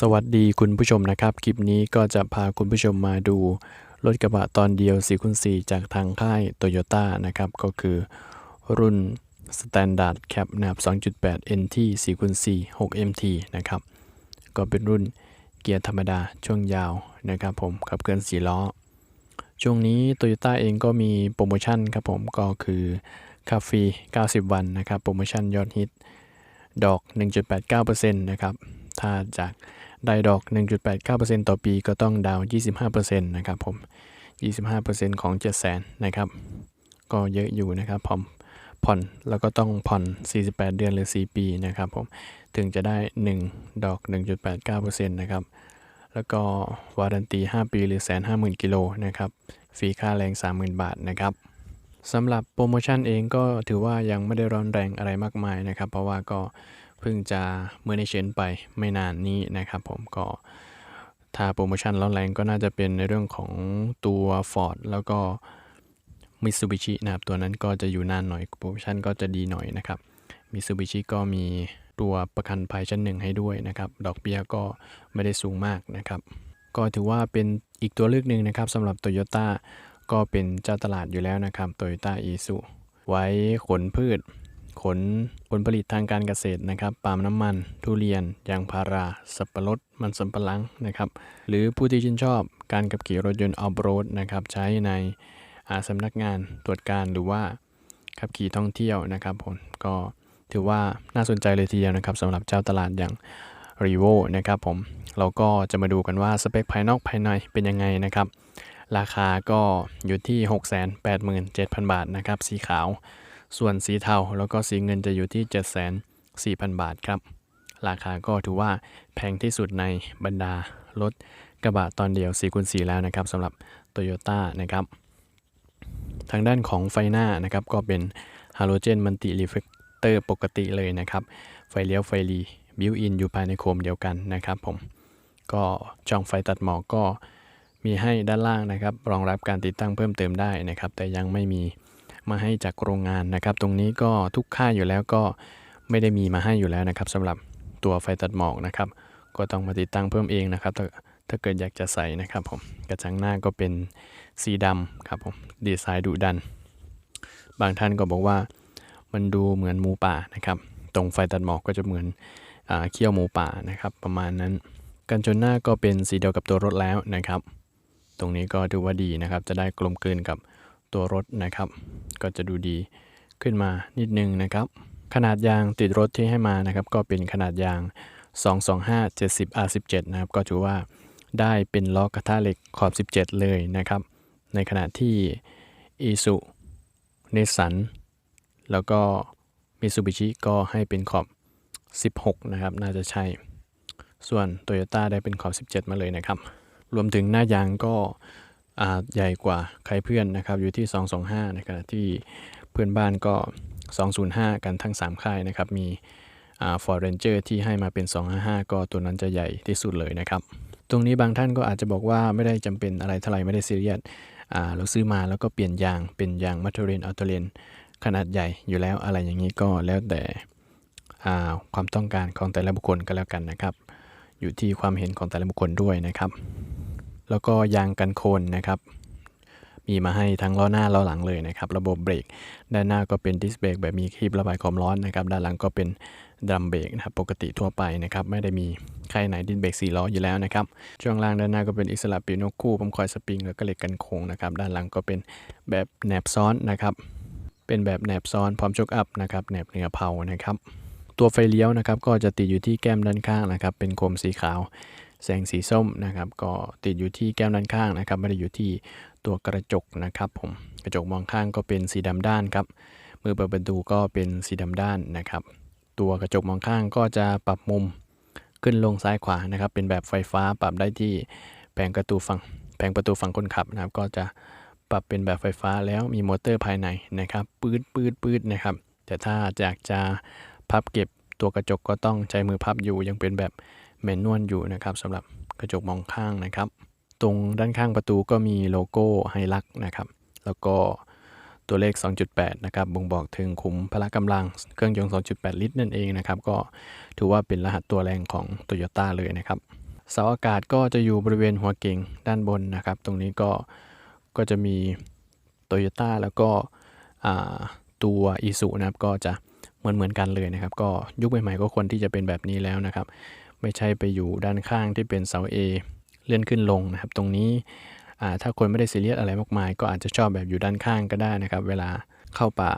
สวัสดีคุณผู้ชมนะครับ คลิปนี้ก็จะพาคุณผู้ชมมาดูรถกระบะตอนเดียว4คูณ4จากทางค่าย Toyota นะครับ ก็คือรุ่น Standard Cap นะครับ2.8 NT 4คูณ4 6 MT นะครับ ก็เป็นรุ่นเกียร์ธรรมดาช่วงยาวนะครับผมขับเคลื่อน4ล้อ ช่วงนี้ Toyota เองก็มีโปรโมชั่นครับผมก็คือคาฟรี 90 วันนะครับ โปรโมชั่นยอดฮิต ดอก 1.89%นะครับถ้าจาก ได้ดอก 1.89%ต่อปีก็ต้องดาวน์25%นะครับผม 25%ของ 700,000นะครับ ก็เยอะอยู่นะครับผมผ่อนแล้วก็ต้องผ่อน 48 เดือนหรือ 4 ปีนะครับผม ถึงจะได้ 1 ดอก 1.89%นะครับ แล้วก็วารันตี 5 ปีหรือ150,000กิโลนะครับ ฟรีค่าแรง 30,000 บาทนะครับสำหรับโปรโมชั่นเองก็ถือว่ายังไม่ได้ร้อนแรงอะไรมากมายนะครับ เพราะว่าก็ เพิ่งจะเมื่อในเชนไปไม่นานนี้นะครับผมก็ถ้าโปรโมชั่นร้อนแรงก็น่าจะเป็นในเรื่องของตัว Ford แล้วก็ Mitsubishi นะครับ ตัวนั้นก็จะอยู่นานหน่อยโปรโมชั่นก็จะดีหน่อยนะครับ Mitsubishi ก็มีตัวประกันภัยชั้นหนึ่งให้ด้วยนะครับ ดอกเบี้ยก็ไม่ได้สูงมากนะครับ ก็ถือว่าเป็นอีกตัวเลือกหนึ่งนะครับสำหรับ Toyota ก็เป็นเจ้าตลาดอยู่แล้วนะครับ Toyota i s u ไว้ขนพืช ขนผลผลิตทางการเกษตรนะครับปาล์มน้ำมัน ทุเรียน ยางพารา สับปะรด มันสำปะหลังนะครับ หรือผู้ที่ชื่นชอบการขับขี่รถยนต์ออฟโรดนะครับใช้ในอาสำนักงานตรวจการหรือว่าขับขี่ท่องเที่ยวนะครับผมก็ถือว่าน่าสนใจเลยทีเดียวนะครับสำหรับเจ้าตลาดอย่าง r e v o นะครับผมเราก็จะมาดูกันว่าสเปคภายนอกภายในเป็นยังไงนะครับ ราคาก็อยู่ที่ 687,000 บาทนะครับ สีขาว ส่วนสีเทาแล้วก็สีเงินจะอยู่ที่704,000 บาทครับ ราคาก็ถือว่าแพงที่สุดในบรรดารถกระบะตอนเดียว4คูณ4แล้วนะครับสำหรับ Toyota นะครับ ทางด้านของไฟหน้านะครับก็เป็นฮาโลเจนมันติรีเฟกเตอร์ปกติเลยนะครับ ไฟเลี้ยวไฟรีบิวอินอยู่ภายในโคมเดียวกันนะครับผมก็ช่องไฟตัดหมอกก็มีให้ด้านล่างนะครับ รองรับการติดตั้งเพิ่มเติมได้นะครับ แต่ยังไม่มี มาให้จากโรงงานนะครับ ตรงนี้ก็ทุกค่ายอยู่แล้วก็ไม่ได้มีมาให้อยู่แล้วนะครับสำหรับตัวไฟตัดหมอกนะครับ ก็ต้องมาติดตั้งเพิ่มเองนะครับถ้าถ้าเกิดอยากจะใส่นะครับผมกระจังหน้าก็เป็นสีดำครับผมดีไซน์ดุดัน บางท่านก็บอกว่ามันดูเหมือนหมูป่านะครับ ตรงไฟตัดหมอกก็จะเหมือนเขี้ยวหมูป่านะครับ ประมาณนั้นกันชนหน้าก็เป็นสีเดียวกับตัวรถแล้วนะครับ ตรงนี้ก็ถือว่าดีนะครับ จะได้กลมกลืนกับตัวรถนะครับ ก็จะดูดีขึ้นมานิดนึงนะครับ ขนาดยางติดรถที่ให้มานะครับก็เป็นขนาดยาง 225 70 R17 นะครับก็ถือว่าได้เป็นล้อกระทะเหล็กขอบ 17 เลยนะครับ ในขณะที่ i s u n i s s a n แล้วก็ Mitsubishi ก็ให้เป็นขอบ 16 นะครับ น่าจะใช่ ส่วน Toyota ได้เป็นขอบ 17 มาเลยนะครับ รวมถึงหน้ายางก็ ใหญ่กว่าใครเพื่อนนะครับอยู่ที่ 225ในขณะที่เพื่อนบ้านก็ 205 กันทั้ง 3 ค่ายนะครับมีอ่า Ford Ranger ที่ให้มาเป็น 255 ก็ตัวนั้นจะใหญ่ที่สุดเลยนะครับ ตรงนี้บางท่านก็อาจจะบอกว่าไม่ได้จำเป็นอะไรเท่าไหร่ไม่ได้ซีเรียสอ่าเราซื้อมาแล้วก็เปลี่ยนยางเป็นยางมัตเตอร์เรนอัลเทอร์เรนขนาดใหญ่อยู่แล้วอะไรอย่างนี้ก็แล้วแต่ความต้องการของแต่ละบุคคลก็แล้วกันนะครับ อยู่ที่ความเห็นของแต่ละบุคคลด้วยนะครับ แล้วก็ยางกันโคลนนะครับ มีมาให้ทั้งล้อหน้าล้อหลังเลยนะครับ ระบบเบรก ด้านหน้าก็เป็นดิสเบรกแบบมีคลิประบายความร้อนนะครับ ด้านหลังก็เป็นดัมเบรกนะครับ ปกติทั่วไปนะครับ ไม่ได้มีค่ายไหนดิสเบรก4ล้ออยู่แล้วนะครับ ช่วงล่างด้านหน้าก็เป็นอิสระปีโนคู่ปั๊มคอยสปริง แล้วก็เหล็กกันโค้งนะครับ ด้านหลังก็เป็นแบบแหนบซ้อนนะครับ เป็นแบบแหนบซ้อนพร้อมชกอัพนะครับ แหนบเหนือเผานะครับ ตัวไฟเลี้ยวนะครับ ก็จะติดอยู่ที่แก้มด้านข้างนะครับ เป็นโคมสีขาว แสงสีส้มนะครับก็ติดอยู่ที่แก้มด้านข้างนะครับไม่ได้อยู่ที่ตัวกระจกนะครับผมกระจกมองข้างก็เป็นสีดำด้านครับมือเปิดประตูก็เป็นสีดำด้านนะครับ ตัวกระจกมองข้างก็จะปรับมุมขึ้นลงซ้ายขวานะครับ เป็นแบบไฟฟ้าปรับได้ที่แผงประตูฝั่งแผงประตูฝั่งคนขับนะครับ ก็จะปรับเป็นแบบไฟฟ้าแล้วมีมอเตอร์ภายในนะครับ ปืดปืดปืดนะครับ แต่ถ้าอยากจะพับเก็บตัวกระจกก็ต้องใช้มือพับอยู่ยังเป็นแบบ แมนนวลอยู่นะครับสำหรับกระจกมองข้างนะครับ ตรงด้านข้างประตูก็มีโลโก้ไฮลักนะครับ แล้วก็ตัวเลข 2.8 นะครับบ่งบอกถึงขุมพละกำลังเครื่องยนต์ 2.8 ลิตรนั่นเองนะครับ ก็ถือว่าเป็นรหัสตัวแรงของ Toyota เลยนะครับ เสาอากาศก็จะอยู่บริเวณหัวเก่งด้านบนนะครับ ตรงนี้ก็ก็จะมี Toyota แล้วก็อ่าตัวอีสุนะครับ ก็จะเหมือนเหมือนกันเลยนะครับ ก็ยุคใหม่ๆก็ควรที่จะเป็นแบบนี้แล้วนะครับ ไม่ใช่ไปอยู่ด้านข้างที่เป็นเสา A เลื่อนขึ้นลงนะครับ ตรงนี้ถ้าคนไม่ได้ซีเรียสอะไรมากมาย ก็อาจจะชอบแบบอยู่ด้านข้างก็ได้นะครับ เวลาเข้าป่า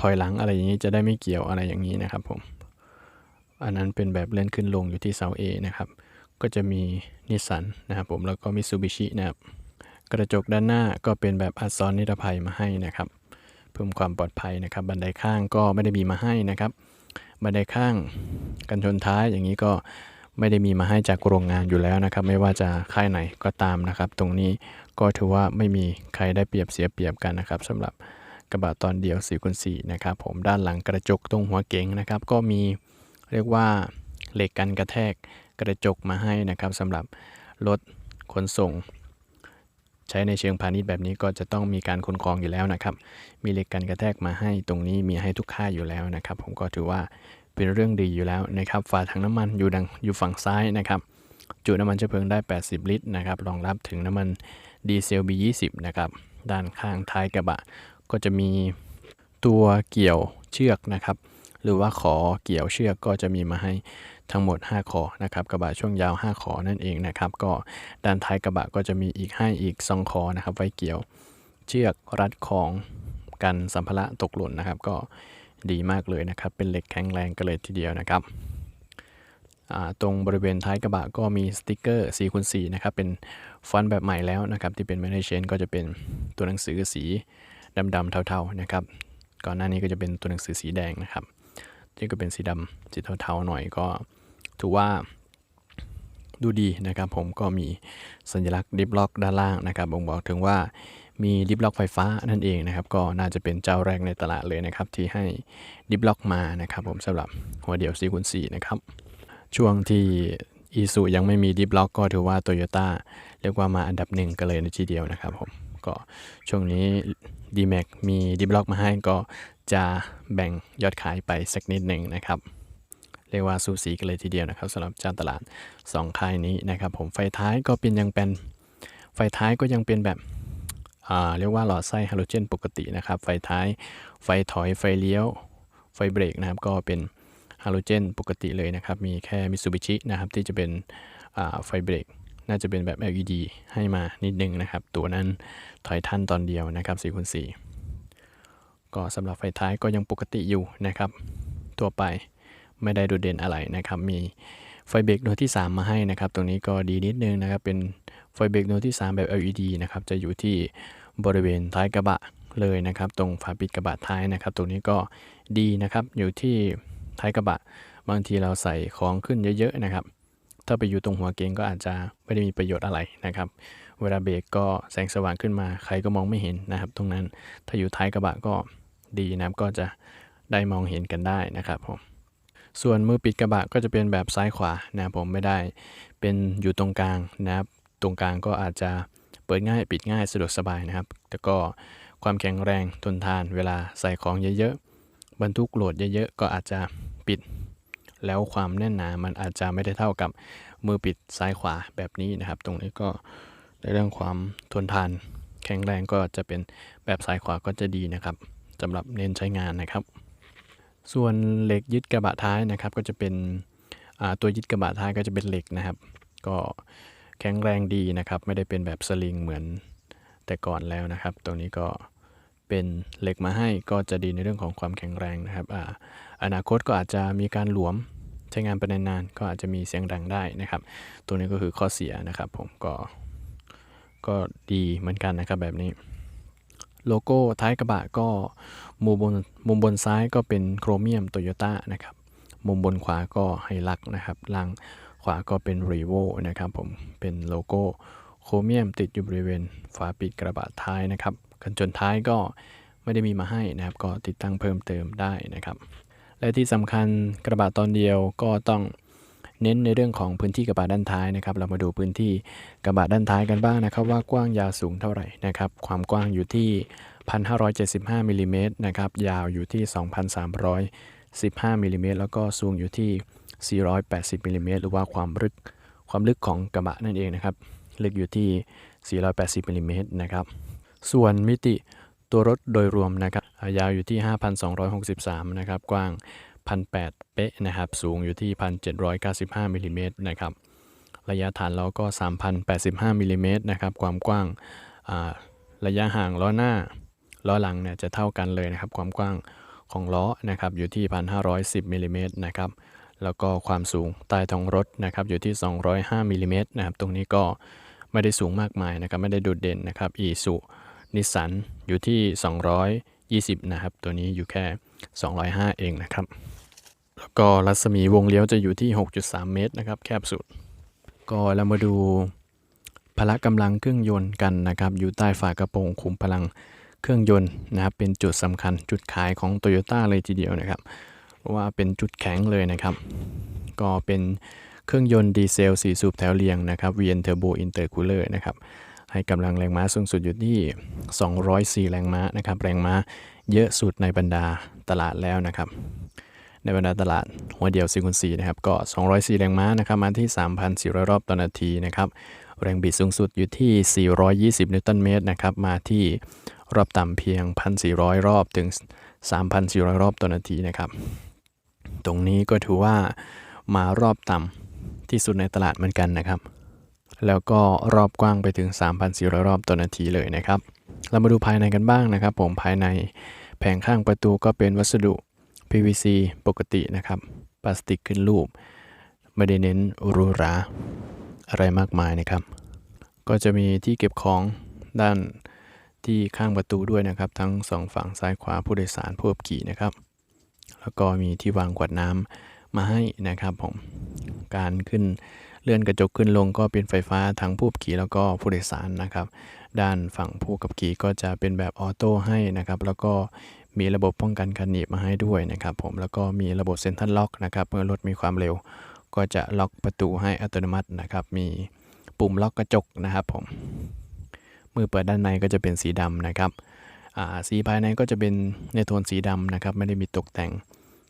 ถอยหลังอะไรอย่างนี้จะได้ไม่เกี่ยวอะไรอย่างนี้นะครับผมอันนั้นเป็นแบบเลื่อนขึ้นลงอยู่ที่เสา A นะครับ ก็จะมีนิสสันนะครับผมแล้วก็มิ t ซูบิชินะครับกระจกด้านหน้าก็เป็นแบบอัดซ้อนนิรภัยมาให้นะครับ เพิ่มความปลอดภัยนะครับ บันไดข้างก็ไม่ได้มีมาให้นะครับ บันไดข้างกันชนท้ายอย่างนี้ก็ไม่ได้มีมาให้จากโรงงานอยู่แล้วนะครับ ไม่ว่าจะค่ายไหนก็ตามนะครับ ตรงนี้ก็ถือว่าไม่มีใครได้เปรียบเสียเปรียบกันนะครับสำหรับกระบะตอนเดียว4คูณ4นะครับผมด้านหลังกระจกตรงหัวเก๋งนะครับ ก็มีเรียกว่าเหล็กกันกระแทกกระจกมาให้นะครับสำหรับรถขนส่ง ใช้ในเชิงพาณิชย์แบบนี้ก็จะต้องมีการคุ้นครองอยู่แล้วนะครับ มีเหล็กกันกระแทกมาให้ตรงนี้มีให้ทุกค่ายอยู่แล้วนะครับ ผมก็ถือว่าเป็นเรื่องดีอยู่แล้วนะครับ ฝาถังน้ำมันอยู่ดังอยู่ฝั่งซ้ายนะครับ จุน้ำมันเชื้อเพลิงได้ 80 ลิตรนะครับ รองรับถึงน้ำมันดีเซล B20 นะครับ ด้านข้างท้ายกระบะ ก็จะมีตัวเกี่ยวเชือกนะครับ หรือว่าขอเกี่ยวเชือกก็จะมีมาให้ ทั้งหมด5ขอนะครับกระบะช่วงยาว5ขอนั่นเองนะครับก็ด้านท้ายกระบะก็จะมีอีกให้อีก2ขอนะครับไว้เกี่ยวเชือกรัดของกันสัมภาระตกหล่นนะครับ ก็ดีมากเลยนะครับ เป็นเหล็กแข็งแรงกันเลยทีเดียวนะครับตรงบริเวณท้ายกระบะก็มีสติกเกอร์4คูณ4นะครับ เป็นฟอนต์แบบใหม่แล้วนะครับ ที่เป็น m a n a g e ก็จะเป็นตัวหนังสือสีดำๆเทาๆนะครับ ก่อนหน้านี้ก็จะเป็นตัวหนังสือสีแดงนะครับ นี่ก็เป็นสีดำสีเทาๆหน่อยก็ถือว่าดูดีนะครับ ผมก็มีสัญลักษณ์ดิฟล็อกด้านล่างนะครับบ่งบอกถึงว่ามีดิฟล็อกไฟฟ้านั่นเองนะครับ ก็น่าจะเป็นเจ้าแรกในตลาดเลยนะครับ ที่ให้ดิฟล็อกมานะครับ ผมสำหรับหัวเดี่ยว4คูณ4นะครับ ช่วงที่อีซูยังไม่มีดิฟล็อกก็ถือว่า Toyota เรียกว่ามาอันดับหนึ่งกันเลยในทีเดียวนะครับผมก็ช่วงนี้ d m a x มีดิฟล็อกมาให้ก็ จะแบ่งยอดขายไปสักนิดหนึ่งนะครับ เรียกว่าสูสีกันเลยทีเดียวนะครับสำหรับเจ้าตลาด 2 ค่ายนี้นะครับ ผมไฟท้ายก็เป็นยังเป็นไฟท้ายก็ยังเป็นแบบเรียกว่าหลอดไส้ฮาโลเจนปกตินะครับ ไฟท้ายไฟถอยไฟเลี้ยว ไฟเบรกนะครับ ก็เป็นฮาโลเจนปกติเลยนะครับ มีแค่มิ t ซูบิชินะครับ ที่จะเป็นไฟเบรกน่าจะเป็นแบบ LED ให้มานิดนึงนะครับ ตัวนั้นถอยทันตอนเดียวนะครับ4คูณ4 ก็สำหรับไฟท้ายก็ยังปกติอยู่นะครับ ทั่วไปไม่ได้โดดเด่นอะไรนะครับ มีไฟเบรกดวงที่ 3 มาให้นะครับ ตรงนี้ก็ดีนิดนึงนะครับ เป็นไฟเบรกดวงที่ 3 แบบ LED นะครับ จะอยู่ที่บริเวณท้ายกระบะเลยนะครับ ตรงฝาปิดกระบะท้ายนะครับ ตรงนี้ก็ดีนะครับ อยู่ที่ท้ายกระบะ บางทีเราใส่ของขึ้นเยอะๆนะครับ ถ้าไปอยู่ตรงหัวเกงก็อาจจะไม่ได้มีประโยชน์อะไรนะครับ เวลาเบรกก็แสงสว่างขึ้นมา ใครก็มองไม่เห็นนะครับ ตรงนั้น ถ้าอยู่ท้ายกระบะก็ ดีนะครับก็จะได้มองเห็นกันได้นะครับผมส่วนมือปิดกระบะก็จะเป็นแบบซ้ายขวานะผมไม่ได้เป็นอยู่ตรงกลางนะครับตรงกลางก็อาจจะเปิดง่ายปิดง่ายสะดวกสบายนะครับ แต่ก็ความแข็งแรงทนทานเวลาใส่ของเยอะๆบรรทุกโหลดเยอะๆก็อาจจะปิด แล้วความแน่นหนามันอาจจะไม่ได้เท่ากับมือปิดซ้ายขวาแบบนี้นะครับ ตรงนี้ก็ในเรื่องความทนทาน แข็งแรงก็จะเป็นแบบซ้ายขวาก็จะดีนะครับ สำหรับเน้นใช้งานนะครับ ส่วนเหล็กยึดกระบะท้ายนะครับ ก็จะเป็นตัวยึดกระบะท้ายก็จะเป็นเหล็กนะครับ ก็แข็งแรงดีนะครับ ไม่ได้เป็นแบบสลิงเหมือนแต่ก่อนแล้วนะครับ ตรงนี้ก็เป็นเหล็กมาให้ก็จะดีในเรื่องของความแข็งแรงนะครับออนาคตก็อาจจะมีการหลวมใช้งานไปนานๆก็อาจจะมีเสียงดังได้นะครับ ตัวนี้ก็คือข้อเสียนะครับ ผมก็ก็ดีเหมือนกันนะครับแบบนี้ โลโก้ท้ายกระบะก็มุมบนมุมบนซ้ายก็เป็นโครเมียมโตโยต้านะครับมุมบนขวาก็ไฮลักนะครับล่างขวาก็เป็นรีโวนะครับผมเป็นโลโก้โครเมียมติดอยู่บริเวณฝาปิดกระบะท้ายนะครับกันชนท้ายก็ไม่ได้มีมาให้นะครับก็ติดตั้งเพิ่มเติมได้นะครับ และที่สำคัญกระบะตอนเดียวก็ต้อง เน้นในเรื่องของพื้นที่กระบะด้านท้ายนะครับ เรามาดูพื้นที่กระบะด้านท้ายกันบ้างนะครับ ว่ากว้างยาวสูงเท่าไหร่นะครับ ความกว้างอยู่ที่ 1,575มิลลิเมตรนะครับ ยาวอยู่ที่ 2,315มิลลิเมตรแล้วก็สูงอยู่ที่ 480มิลลิเมตรหรือว่าความลึกความลึกของกระบะนั่นเองนะครับ ลึกอยู่ที่ 480มิลลิเมตรนะครับ ส่วนมิติตัวรถโดยรวมนะครับ ยาวอยู่ที่ 5,263นะครับ กว้าง 1,800 เป๊ะนะครับ สูงอยู่ที่ 1,795มิลลิเมตรนะครับ ระยะฐานล้อก็ 3,085มิลลิเมตรนะครับ ความกว้างาระยะห่างล้อหน้า ล้อหลังเนี่ยจะเท่ากันเลยนะครับ ความกว้างของล้อนะครับอยู่ที่ 1,510มิลลิเมตรนะครับ แล้วก็ความสูงใต้ท้องรถนะครับอยู่ที่ 205มิลลิเมตรนะครับ ตรงนี้ก็ไม่ได้สูงมากมายนะครับ ไม่ได้โดดเด่นนะครับ อีสุนิสสันอยู่ที่ 220 นะครับ ตัวนี้อยู่แค่ 205 เองนะครับ แล้วก็รัศมีวงเลี้ยวจะอยู่ที่ 6.3 เมตรนะครับ แคบสุด ก็เรามาดูพละกำลังเครื่องยนต์กันนะครับ อยู่ใต้ฝากระโปรงคุมพลังเครื่องยนต์นะครับ เป็นจุดสำคัญจุดขายของ Toyota เลยทีเดียวนะครับ เพราะว่าเป็นจุดแข็งเลยนะครับ ก็เป็นเครื่องยนต์ดีเซล 4 สูบแถวเรียงนะครับ VN Turbo Intercooler นะครับ ให้กำลังแรงม้าสูงสุดอยู่ที่ 204 แรงม้านะครับ แรงม้าเยอะสุดในบรรดาตลาดแล้วนะครับ ในบรรดาตลาด หัวเดียว4คูณ4นะครับ ก็ 204 แรงม้านะครับ มาที่ 3,400 รอบต่อนาทีนะครับ แรงบิดสูงสุดอยู่ที่ 420 นิวตันเมตรนะครับ มาที่รอบต่ำเพียง 1,400 รอบถึง 3,400 รอบต่อนาทีนะครับ ตรงนี้ก็ถือว่ามารอบต่ำที่สุดในตลาดเหมือนกันนะครับ แล้วก็รอบกว้างไปถึง 3,400 รอบต่อนาทีเลยนะครับ เรามาดูภายในกันบ้างนะครับ ผมภายในแผงข้างประตูก็เป็นวัสดุ PVC ปกตินะครับ พลาสติกขึ้นรูป ไม่ได้เน้นรูรา อะไรมากมายนะครับ ก็จะมีที่เก็บของด้านที่ข้างประตูด้วยนะครับ ทั้งสองฝั่งซ้ายขวาผู้โดยสารผู้ขับขี่นะครับ แล้วก็มีที่วางขวดน้ำมาให้นะครับผม การขึ้นเลื่อนกระจกขึ้นลงก็เป็นไฟฟ้าทั้งผู้ขับขี่แล้วก็ผู้โดยสารนะครับ ด้านฝั่งผู้ขับขี่ก็จะเป็นแบบออโต้ให้นะครับ แล้วก็ มีระบบป้องกันการหนีบมาให้ด้วยนะครับผมแล้วก็มีระบบเซ็นทรัลล็อกนะครับเมื่อรถมีความเร็ว ก็จะล็อกประตูให้อัตโนมัตินะครับมีปุ่มล็อกกระจกนะครับผมมือเปิดด้านในก็จะเป็นสีดำนะครับอ่าสีภายในก็จะเป็นในโทนสีดำนะครับไม่ได้มีตกแต่ง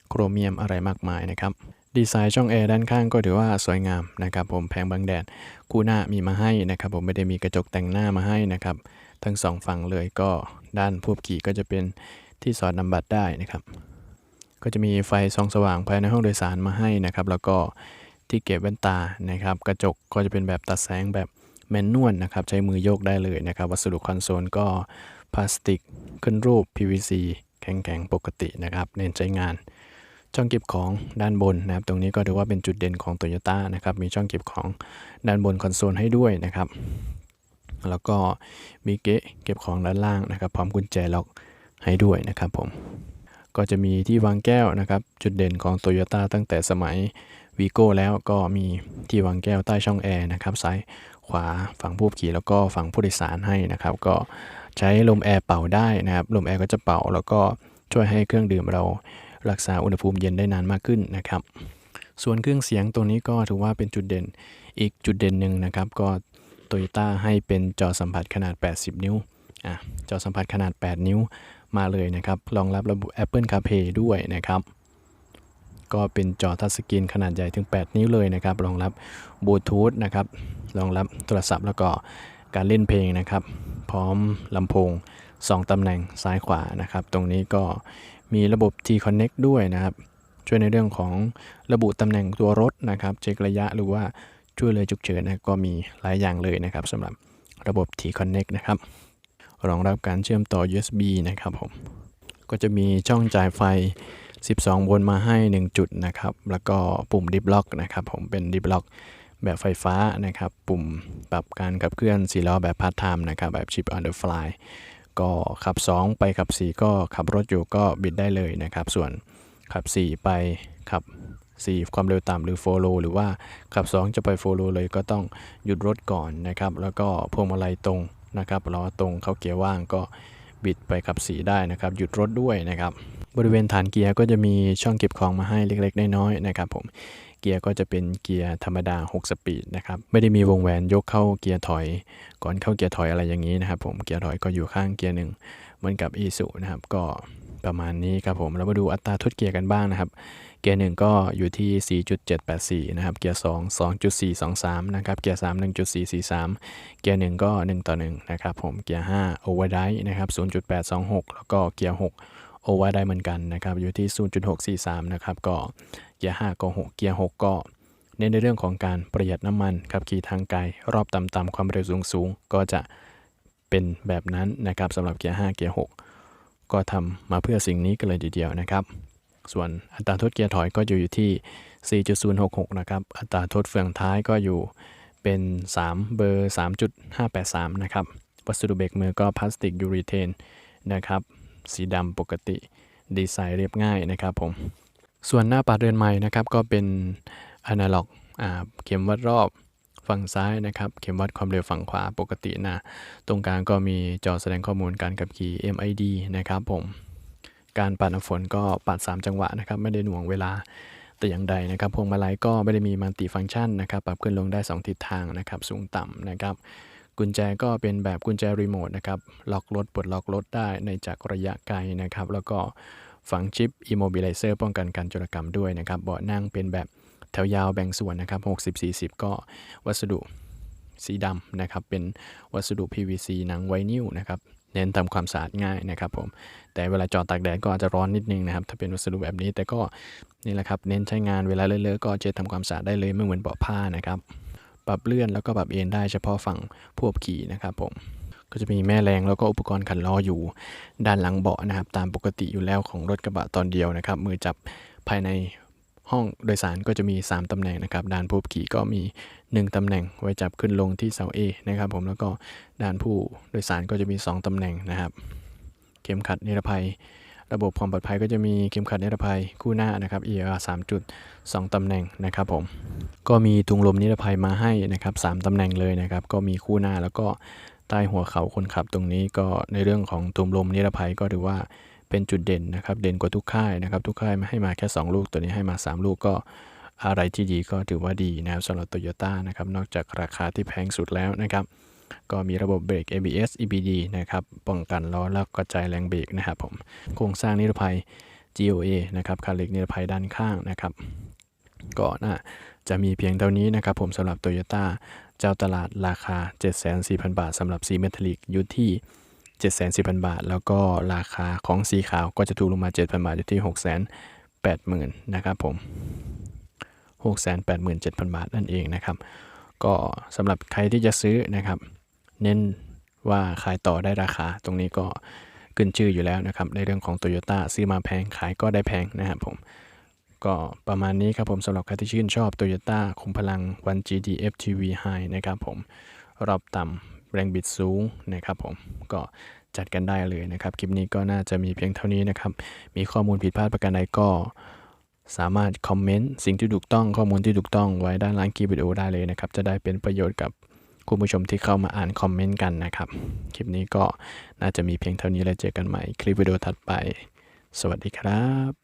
โครเมียมอะไรมากมายนะครับดีไซน์ช่องแอร์ด้านข้างก็ถือว่าสวยงามนะครับผมแผงบังแดดคู่หน้ามีมาให้นะครับผมไม่ได้มีกระจกแต่งหน้ามาให้นะครับทั้งสองฝั่งเลยก็ด้านผู้ขี่ก็จะเป็น ที่สอดนำบัตรได้นะครับ ก็จะมีไฟส่องสว่างภายในห้องโดยสารมาให้นะครับ แล้วก็ที่เก็บแว่นตานะครับ กระจกก็จะเป็นแบบตัดแสงแบบแมนนวลนะครับ ใช้มือโยกได้เลยนะครับ วัสดุคอนโซลก็พลาสติกขึ้นรูป PVC แข็งๆปกตินะครับ เน้นใช้งานช่องเก็บของด้านบนนะครับ ตรงนี้ก็ถือว่าเป็นจุดเด่นของ Toyota นะครับ มีช่องเก็บของด้านบนคอนโซลให้ด้วยนะครับ แล้วก็มีเกะเก็บของด้านล่างนะครับ พร้อมกุญแจล็อก ให้ด้วยนะครับผม ก็จะมีที่วางแก้วนะครับ จุดเด่นของ Toyota ตั้งแต่สมัยวีโก้แล้วก็มีที่วางแก้วใต้ช่องแอร์นะครับซ้ายขวาฝั่งผู้ขับขี่แล้วก็ฝั่งผู้โดยสารให้นะครับ ก็ใช้ลมแอร์เป่าได้นะครับลมแอร์ก็จะเป่า แล้วก็ช่วยให้เครื่องดื่มเรารักษาอุณหภูมิเย็นได้นานมากขึ้นนะครับ ส่วนเครื่องเสียงตัวนี้ก็ถือว่าเป็นจุดเด่นอีกจุดเด่นหนึ่งนะครับ ก็ Toyota ให้เป็นจอสัมผัสขนาด 80 นิ้วอะจอสัมผัสขนาด 8 นิ้ว มาเลยนะครับ รองรับระบบ Apple CarPlay ด้วยนะครับ ก็เป็นจอทัชสกรีนขนาดใหญ่ถึง 8 นิ้วเลยนะครับ รองรับบลูทูธนะครับ รองรับโทรศัพท์แล้วก็การเล่นเพลงนะครับ พร้อมลำโพง 2 ตำแหน่งซ้ายขวานะครับ ตรงนี้ก็มีระบบ T-Connect ด้วยนะครับ ช่วยในเรื่องของระบุตำแหน่งตัวรถนะครับ เช็คระยะหรือว่าช่วยเลยฉุกเฉินนะก็มีหลายอย่างเลยนะครับสำหรับระบบ T-Connect นะครับ รองรับการเชื่อมต่อ USB นะครับผม ก็จะมีช่องจ่ายไฟ 12 โวลต์มาให้ 1 จุดนะครับ แล้วก็ปุ่มดิฟล็อกนะครับผมเป็นดิฟล็อกแบบไฟฟ้านะครับ ปุ่มปรับการขับเคลื่อน4ล้อแบบพาร์ทไทม์นะครับ แบบชิป on the fly ก็ขับ 2 ไปขับ 4 ก็ขับรถอยู่ก็บิดได้เลยนะครับ ส่วนขับ 4 ไปขับ 4 ความเร็วต่ำหรือ follow หรือว่าขับ 2 จะไป follow เลยก็ต้องหยุดรถก่อนนะครับ แล้วก็พวงมาลัยตรง นะครับล้อตรงเข้าเกียร์ว่างก็บิดไปขับ4ได้นะครับ หยุดรถด้วยนะครับ บริเวณฐานเกียร์ก็จะมีช่องเก็บของมาให้เล็กๆ น้อยๆนะครับ ผมเกียร์ก็จะเป็นเกียร์ธรรมดา 6 สปีดนะครับ ไม่ได้มีวงแหวนยกเข้าเกียร์ถอย ก่อนเข้าเกียร์ถอยอะไรอย่างนี้นะครับ ผมเกียร์ถอยก็อยู่ข้างเกียร์หนึ่งเหมือนกับ e s u นะครับ ก็ประมาณนี้ครับผมเรามาดูอัตราทดเกียร์กันบ้างนะครับ เกียร์หนึ่งก็อยู่ที่ 4.784 นะครับ เกียร์สอง2.423 นะครับ เกียร์สาม1.443 เกียร์หนึ่งก็ 1 ต่อ 1 นะครับผม เกียร์ห้า Overdrive นะครับ 0.826 แล้วก็เกียร์หก Overdrive เหมือนกันนะครับ อยู่ที่ 0.643 นะครับ ก็เกียร์ห้าก็ 6 เกียร์หกก็เน้นในเรื่องของการประหยัดน้ำมันขับขี่ทางไกลรอบต่ำๆความเร็วสูงๆ ก็จะเป็นแบบนั้นนะครับสำหรับเกียร์ 5 เกียร์ 6 ก็ทำมาเพื่อสิ่งนี้กันเลยทีเดียวนะครับ ส่วนอัตราโทษเกียร์ถอยก็อยู่อยู่ที่ 4.066 นะครับ อัตราโทษเฟืองท้ายก็อยู่เป็น 3 เบอร์ 3.583 นะครับ วัสดุเบรกมือก็พลาสติกยูรีเทนนะครับ สีดำปกติ ดีไซน์เรียบง่ายนะครับผม ส่วนหน้าปัดเรือนใหม่นะครับก็เป็นอนาล็อกเข็มวัดรอบฝั่งซ้ายนะครับ เข็มวัดความเร็วฝั่งขวาปกตินะ ตรงกลางก็มีจอแสดงข้อมูลการขับขี่ MID นะครับผม การปัดน้ำฝนก็ปัด 3 จังหวะนะครับ ไม่ได้หน่วงเวลาแต่อย่างใดนะครับ พวงมาลัยก็ไม่ได้มีมัลติฟังก์ชันนะครับ ปรับขึ้นลงได้ 2 ทิศทางนะครับ สูงต่ำนะครับ กุญแจก็เป็นแบบกุญแจรีโมทนะครับ ล็อกรถปลดล็อกรถได้ในจากระยะไกลนะครับ แล้วก็ฝังชิป Immobilizer ป้องกันการโจรกรรมด้วยนะครับ เบาะนั่งเป็นแบบแถวยาวแบ่งส่วนนะครับ 60-40 ก็วัสดุสีดำนะครับ เป็นวัสดุ PVC หนังไวนิลนะครับ เน้นทำความสะอาดง่ายนะครับผม แต่เวลาจอดตากแดดก็อาจจะร้อนนิดนึงนะครับ ถ้าเป็นวัสดุแบบนี้ แต่ก็นี่แหละครับ เน้นใช้งานเวลาเลอะๆก็เช็ดทำความสะอาดได้เลยไม่เหมือนเบาะผ้านะครับ ปรับเลื่อนแล้วก็ปรับเอนได้เฉพาะฝั่งผู้ขับขี่นะครับผม ก็จะมีแม่แรงแล้วก็อุปกรณ์ขันล้ออยู่ ด้านหลังเบาะนะครับ ตามปกติอยู่แล้วของรถกระบะตอนเดียวนะครับ มือจับภายใน ห้องโดยสารก็จะมี 3 ตำแหน่งนะครับ ด้านผู้ขี่ก็มี 1 ตำแหน่งไว้จับขึ้นลงที่เสา A นะครับผม แล้วก็ด้านผู้โดยสารก็จะมี 2 ตำแหน่งนะครับ เข็มขัดนิรภัย ระบบความปลอดภัยก็จะมีเข็มขัดนิรภัยคู่หน้านะครับ ER 3จุด2ตำแหน่งนะครับผม ก็มีถุงลมนิรภัยมาให้นะครับ3ตำแหน่งเลยนะครับ ก็มีคู่หน้าแล้วก็ใต้หัวเขาคนขับตรงนี้ก็ในเรื่องของถุงลมนิรภัยก็ถือว่า เป็นจุดเด่นนะครับเด่นกว่าทุกค่ายนะครับทุกค่ายไม่ให้มาแค่ 2 ลูกตัวนี้ให้มา 3 ลูกก็อะไรที่ดีก็ถือว่าดีนะครับสำหรับโตโยต้านะครับนอกจากราคาที่แพงสุดแล้วนะครับก็มีระบบเบรก ABS EBD นะครับป้องกันล้อแล้วกระจายแรงเบรกนะครับผมโครงสร้างนิรภัย GOA นะครับคันเล็กนิรภัยด้านข้างนะครับก็น่าจะมีเพียงเท่านี้นะครับผมสำหรับ Toyota เจ้าตลาดราคา 740,000 บาทสำหรับสีเมทัลลิกอยู่ที่ 740,000 บาท แล้วก็ราคาของสีขาวก็จะถูกลงมา 7,000 บาทอยู่ที่ 680,000 นะครับผม 687,000 บาทนั่นเองนะครับ ก็สำหรับใครที่จะซื้อนะครับ เน้นว่าขายต่อได้ราคาตรงนี้ก็ขึ้นชื่ออยู่แล้วนะครับ ในเรื่องของ Toyota ซื้อมาแพงขายก็ได้แพงนะครับผม ก็ประมาณนี้ครับผมสำหรับใครที่ชื่นชอบ Toyota คุมพลัง 1GT FTV High นะครับผม รอบต่ำ แรงบิดสูงนะครับผมก็จัดกันได้เลยนะครับ คลิปนี้ก็น่าจะมีเพียงเท่านี้นะครับ มีข้อมูลผิดพลาดประการใดก็สามารถคอมเมนต์สิ่งที่ถูกต้องข้อมูลที่ถูกต้องไว้ด้านล่างคลิปวิดีโอได้เลยนะครับ จะได้เป็นประโยชน์กับคุณผู้ชมที่เข้ามาอ่านคอมเมนต์กันนะครับ คลิปนี้ก็น่าจะมีเพียงเท่านี้แล้วเจอกันใหม่ คลิปวิดีโอถัดไป สวัสดีครับ